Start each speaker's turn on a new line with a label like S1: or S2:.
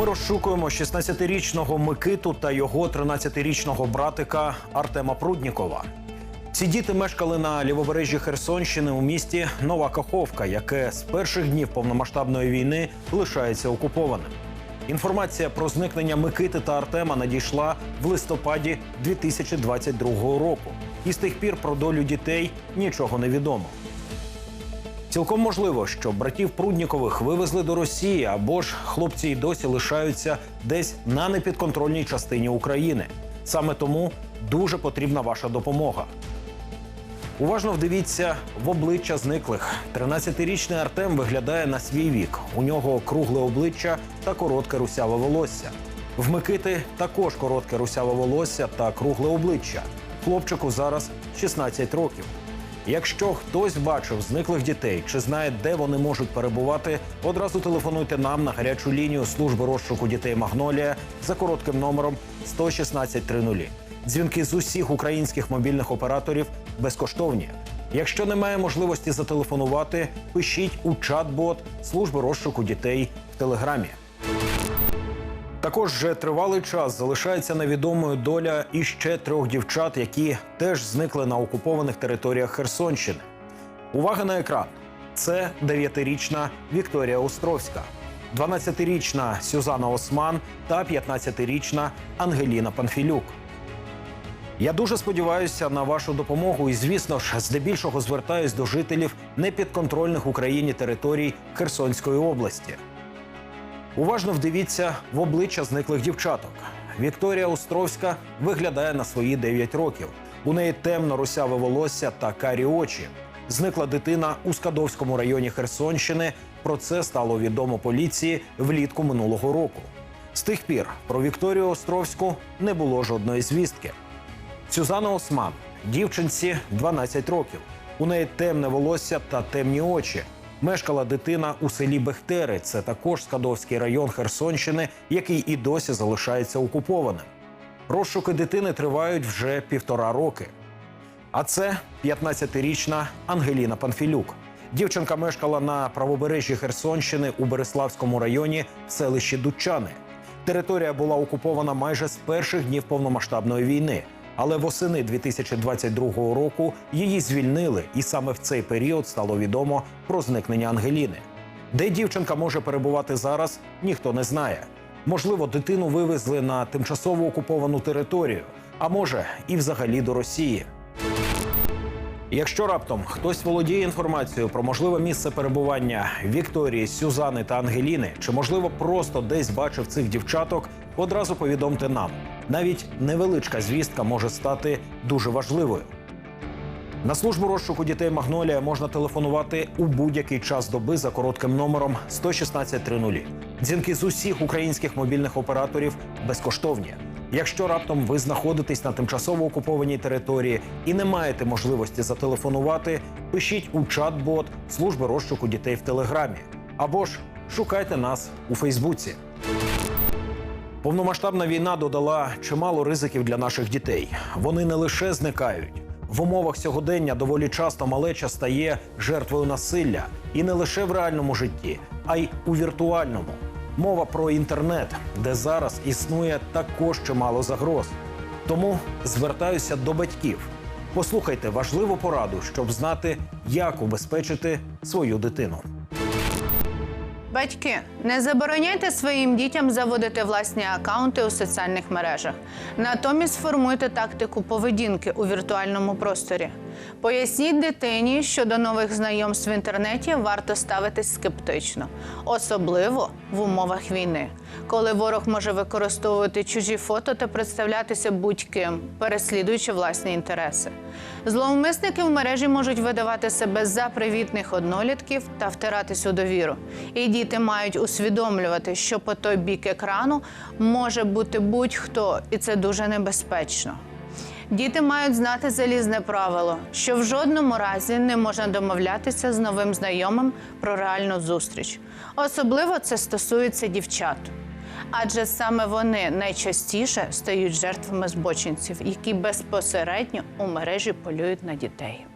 S1: Ми розшукуємо 16-річного Микиту та його 13-річного братика Артема Пруднікова. Ці діти мешкали на лівобережжі Херсонщини у місті Нова Каховка, яке з перших днів повномасштабної війни лишається окупованим. Інформація про зникнення Микити та Артема надійшла в листопаді 2022 року. І з тих пір про долю дітей нічого не відомо. Цілком можливо, що братів Пруднікових вивезли до Росії або ж хлопці й досі лишаються десь на непідконтрольній частині України. Саме тому дуже потрібна ваша допомога. Уважно вдивіться в обличчя зниклих. 13-річний Артем виглядає на свій вік. У нього кругле обличчя та коротке русяве волосся. В Микити також коротке русяве волосся та кругле обличчя. Хлопчику зараз 16 років. Якщо хтось бачив зниклих дітей чи знає, де вони можуть перебувати, одразу телефонуйте нам на гарячу лінію служби розшуку дітей Магнолія за коротким номером 11630. Дзвінки з усіх українських мобільних операторів безкоштовні. Якщо немає можливості зателефонувати, пишіть у чат-бот служби розшуку дітей в телеграмі. Також вже тривалий час залишається невідомою доля іще трьох дівчат, які теж зникли на окупованих територіях Херсонщини. Увага на екран! Це 9-річна Вікторія Островська, 12-річна Сюзанна Осман та 15-річна Ангеліна Панфілюк. Я дуже сподіваюся на вашу допомогу і, звісно ж, здебільшого звертаюсь до жителів непідконтрольних Україні територій Херсонської області. Уважно вдивіться в обличчя зниклих дівчаток. Вікторія Островська виглядає на свої 9 років. У неї темно русяве волосся та карі очі. Зникла дитина у Скадовському районі Херсонщини. Про це стало відомо поліції влітку минулого року. З тих пір про Вікторію Островську не було жодної звістки. Сюзанна Осман, дівчинці 12 років. У неї темне волосся та темні очі. Мешкала дитина у селі Бехтери. Це також Скадовський район Херсонщини, який і досі залишається окупованим. Розшуки дитини тривають вже півтора роки. А це 15-річна Ангеліна Панфілюк. Дівчинка мешкала на правобережжі Херсонщини у Береславському районі в селищі Дучани. Територія була окупована майже з перших днів повномасштабної війни. Але восени 2022 року її звільнили, і саме в цей період стало відомо про зникнення Ангеліни. Де дівчинка може перебувати зараз, ніхто не знає. Можливо, дитину вивезли на тимчасово окуповану територію, а може і взагалі до Росії. Якщо раптом хтось володіє інформацією про можливе місце перебування Вікторії, Сюзани та Ангеліни, чи можливо просто десь бачив цих дівчаток, одразу повідомте нам. Навіть невеличка звістка може стати дуже важливою. На службу розшуку дітей Магнолія можна телефонувати у будь-який час доби за коротким номером 11630. Дзвінки з усіх українських мобільних операторів безкоштовні. Якщо раптом ви знаходитесь на тимчасово окупованій території і не маєте можливості зателефонувати, пишіть у чат-бот служби розшуку дітей в Телеграмі або ж шукайте нас у Фейсбуці. Повномасштабна війна додала чимало ризиків для наших дітей. Вони не лише зникають. В умовах сьогодення доволі часто малеча стає жертвою насилля і не лише в реальному житті, а й у віртуальному. Мова про інтернет, де зараз існує також чимало загроз. Тому звертаюся до батьків. Послухайте важливу пораду, щоб знати, як убезпечити свою дитину.
S2: Батьки, не забороняйте своїм дітям заводити власні акаунти у соціальних мережах. Натомість формуйте тактику поведінки у віртуальному просторі. Поясніть дитині, що до нових знайомств в інтернеті варто ставитись скептично, особливо в умовах війни, коли ворог може використовувати чужі фото та представлятися будь-ким, переслідуючи власні інтереси. Зловмисники в мережі можуть видавати себе за привітних однолітків та втиратись у довіру. І діти мають усвідомлювати, що по той бік екрану може бути будь-хто, і це дуже небезпечно. Діти мають знати залізне правило, що в жодному разі не можна домовлятися з новим знайомим про реальну зустріч. Особливо це стосується дівчат. Адже саме вони найчастіше стають жертвами збочинців, які безпосередньо у мережі полюють на дітей.